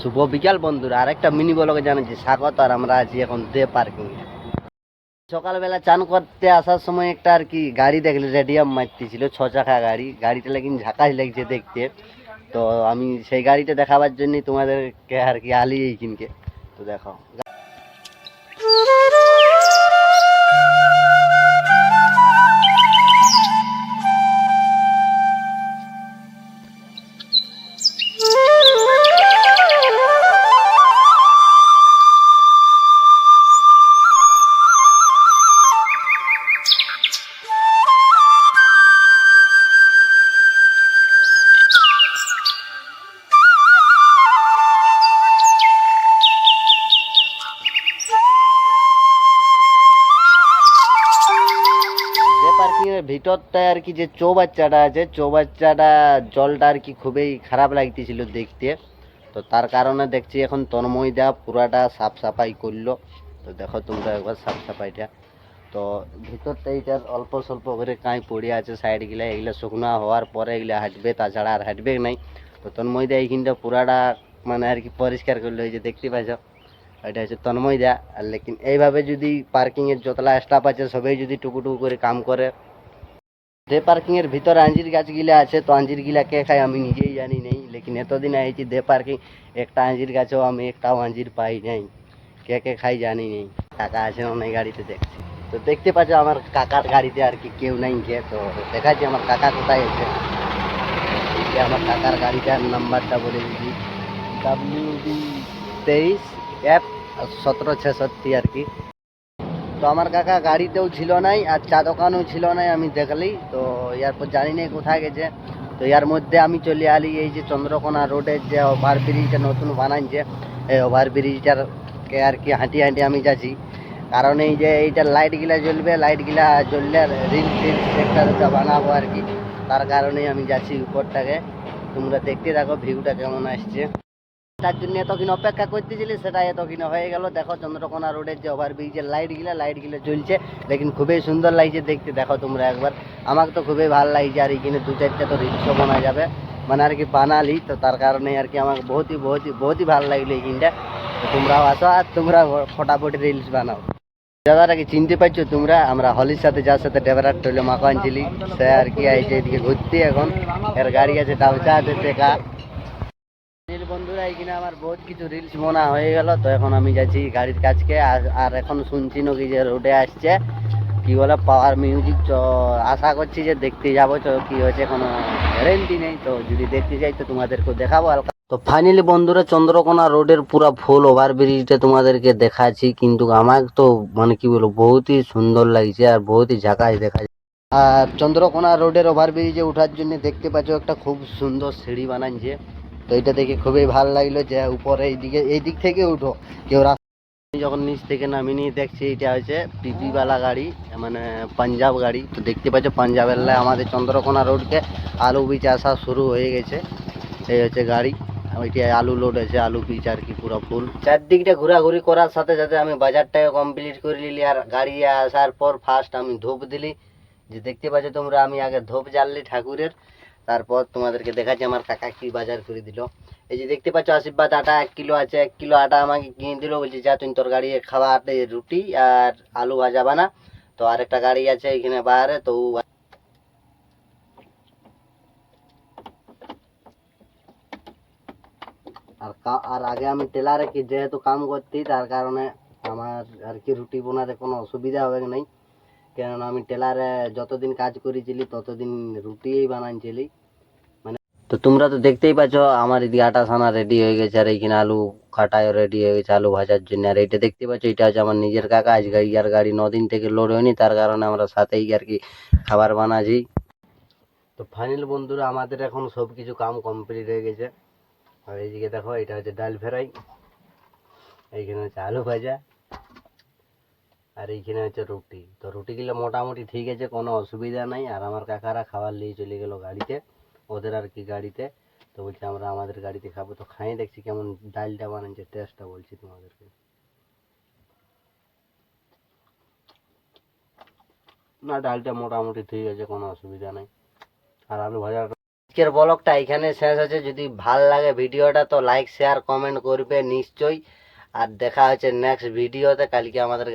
শুভ বিকাল বন্ধুরা। আরেকটা মিনি বলকে জানাচ্ছি স্বাগত, আর আমরা আছি এখন দে পার্কিং সকালবেলা চান করতে আসার সময় একটা আর কি গাড়ি দেখলে, রেডিয়াম মারতেছিল, ছ চাকা গাড়ি। গাড়িটা লাগিন ঝাঁকাই লাগছে দেখতে। তো আমি সেই গাড়িটা দেখাবার জন্যই তোমাদেরকে আর কি আলি কিনকে। তো দেখো। ভিতরটায় আর কি যে চৌবাচ্চাটা আছে, চৌবাচ্চাটা জলটা আর কি খুবই খারাপ লাগতেছিল দেখতে। তো তার কারণে দেখছি এখন তন্ময় দা পুরাটা সাফ সাফাই করল। তো দেখো তোমরা একবার সাফ সাফাইটা। তো ভিতরটা এইটার অল্প স্বল্প করে কাঁই পড়ে আছে সাইডগুলা এগুলো শুকনো হওয়ার পরে এগুলো হাঁটবে, তাছাড়া আর হাঁটবে নাই। তো তন্ময় দা এইখানটা পুরাটা মানে আর কি পরিষ্কার করল, এই যে দেখতে পাচ্ছ এটা হচ্ছে তন্ময় দা। আর লেকিন এইভাবে যদি পার্কিং এর যতলা স্টাফ আছে, সবাই যদি টুকু টুকু করে কাম করে দে পার্কিং এর ভিতরে আঞ্জির গাছ গিলা আছে, তো আঞ্জির গিলা কে খায় আমি নিজেই জানি নেই, লেকিন এতদিন আইছি দে পার্কিং, একটা আঞ্জির গাছেও আমি, একটাও আঞ্জির পাই নাই, কে কে খাই জানি নেই। কাকা আছে অনেক গাড়িতে দেখছি। তো দেখতে পাচ্ছ আমার কাকার গাড়িতে আর কি কেউ নাই, কে তো দেখাচ্ছি আমার কাকা কোথায় আছে। আমার কাকার গাড়িটার নাম্বারটা বলে দিচ্ছি। ডাব্লিউ ডি তেইশ এফ সতেরো ছেষট্টি আর কি। তো আমার কাকা গাড়িতেও ছিল নাই আর চা দোকানও ছিল নাই, আমি দেখলি। তো এরপর জানি না কোথায় গেছে। তো এর মধ্যে আমি চলে আলি এই যে চন্দ্রকোনা রোডের যে ওভার ব্রিজটা নতুন বানাইছে, এই ওভার ব্রিজটার কে আর কি হাঁটি হাঁটি আমি যাচ্ছি। কারণ এই যে এইটা লাইটগুলা জ্বলবে, লাইটগুলা জ্বললে রিল টিল একটা বানাবো আর কি। তার কারণেই আমি যাচ্ছি উপরটাকে। তোমরা দেখতে থাকো, ভিউটা কেমন আসছে। তার জন্য এতক্ষণ অপেক্ষা করতেছিলি সেটা এতক্ষণ হয়ে গেল। দেখো চন্দ্রকোনা রোডের যে ওভার ব্রিজের লাইট গিলা লাইট গিলা জ্বলছে। লেকিন খুবই সুন্দর লাগছে দেখতে, দেখো তোমরা একবার। আমাকে তো খুবই ভালো লাগছে, আর এখানে দু চারটা তো রিলসও বানা যাবে। মানে আর কি বানালি, তো তার কারণে আর কি আমাকে বহুতই বহুতই বহুতই ভালো লাগল এইখানটা তো তোমরাও আসো আর তোমরা ফটাফট রিলস বানাও। দাদারা কি চিনতে পারছ তোমরা? আমরা হলির সাথে যার সাথে ডেভারার টইলো মাখা আনছিলি সে আর কি আইছে এদিকে ঘুরতে এখন। এর গাড়ি আছে ডাউচা আছে টেকা বন্ধুরা এখানে আমার বহুত কিছু রিলস মনা হয়ে গেল, তো এখন আমি যাচ্ছি গাড়ির কাছকে আর এখন শুনছি নাকি যে রোডে আসছে, কি বলে পাওয়ার মিউজিক আশা করছি যে দেখতে যাব, তো কি হয়েছে কোনো গ্যারেন্টি নেই, তো যদি দেখতে যাই, তো তোমাদেরকে দেখাবো হালকা। তো ফাইনালি বন্ধুরা, চন্দ্রকোনা রোডের পুরো ফুল ওভার ব্রিজটা তোমাদেরকে দেখাচ্ছি, কিন্তু আমার তো মানে কি বলব, বহুতই সুন্দর লাগছে, আর বহুতই ঝাঁকাশ দেখা আর চন্দ্রকোনা রোডের ওভার ব্রিজে ওঠার জন্য দেখতে পাচ্ছ একটা খুব সুন্দর সিঁড়ি বানাইছে। তো এটা দেখে খুবই ভালো লাগল যে উপরে এইদিকে এই দিক থেকে উঠো। কেউ রাস্তা যখন নিচ থেকে নামি নিয়ে দেখছি এটা হচ্ছে পিপিওয়ালা গাড়ি মানে পাঞ্জাব গাড়ি। তো দেখতে পাচ্ছ পাঞ্জাবের লাই আমাদের চন্দ্রকোনা রোডকে আলু বীজ আসা শুরু হয়ে গেছে। এই হচ্ছে গাড়ি। ওইটি আলু লোড আছে আলু বীজ আর কি, পুরো ফুল চারদিকটা ঘোরাঘুরি করার সাথে সাথে আমি বাজারটাকে কমপ্লিট করে নিলি আর গাড়ি আসার পর ফার্স্ট আমি ধূপ দিলি। যে দেখতে পাচ্ছ তোমরা, আমি আগে ধূপ জ্বাললি ঠাকুরের। তারপর তোমাদেরকে দেখাচ্ছি, আমার কাকা কি বাজার করে দিল। এই যে দেখতে পাচ্ছ, আশীর্বাদ আটা এক কিলো আছে, এক কিলো আটা আমাকে কিনে দিল, বলছি, যা, তুমি তোর গাড়ি খাওয়া রুটি আর আলু ভাজা বানা। তো আরেকটা গাড়ি আছে এখানে বাইরে, তো আর আর আগে আমি টেলারে কি যেহেতু কাম করতি, তার কারণে আমার আর কি রুটি বোনাতে কোনো অসুবিধা হবে নাই। কেননা আমি টেলারে যতদিন কাজ করেছিলি, ততদিন রুটিই বানাইছিলি। মানে তো তোমরা তো দেখতেই পাচ্ছ, আমার এদিকে আটা সানা রেডি হয়ে গেছে, আর এইখানে আলু কাটায় রেডি হয়ে গেছে, আলু ভাজার জন্য। আর এইটা দেখতে পাচ্ছ, এটা হচ্ছে আমার নিজের কাকা, আজকে ইয়ার গাড়ি নদিন থেকে লোড হয়নি, তার কারণে আমরা সাথেই আর কি খাবার বানাচ্ছি তো ফাইনাল বন্ধুরা, আমাদের এখন সব কিছু কাম কমপ্লিট হয়ে গেছে। আর এইদিকে দেখো, এটা হচ্ছে ডাল ফ্রাই, এইখানে হচ্ছে আলু ভাজা। আর এইখানে হচ্ছে রুটি। তো রুটি রুটিগুলো মোটামুটি ঠিক আছে, কোনো অসুবিধা নাই। আর আমার কাকারা খাবার নিয়ে চলে গেল গাড়িতে, ওদের আর কি গাড়িতে। তো বলছে, আমরা আমাদের গাড়িতে খাব। তো খাই দেখছি কেমন ডালটা বানাচ্ছে, টেস্টটা বলছি তোমাদেরকে। না, ডালটা মোটামুটি ঠিক আছে, কোনো অসুবিধা নাই। আর আলু ভাজা আজকের ব্লগটা এখানে শেষ হচ্ছে যদি ভালো লাগে ভিডিওটা, তো লাইক শেয়ার কমেন্ট করবে নিশ্চয়ই। আর দেখা হচ্ছে নেক্সট ভিডিওতে কালকে আমাদের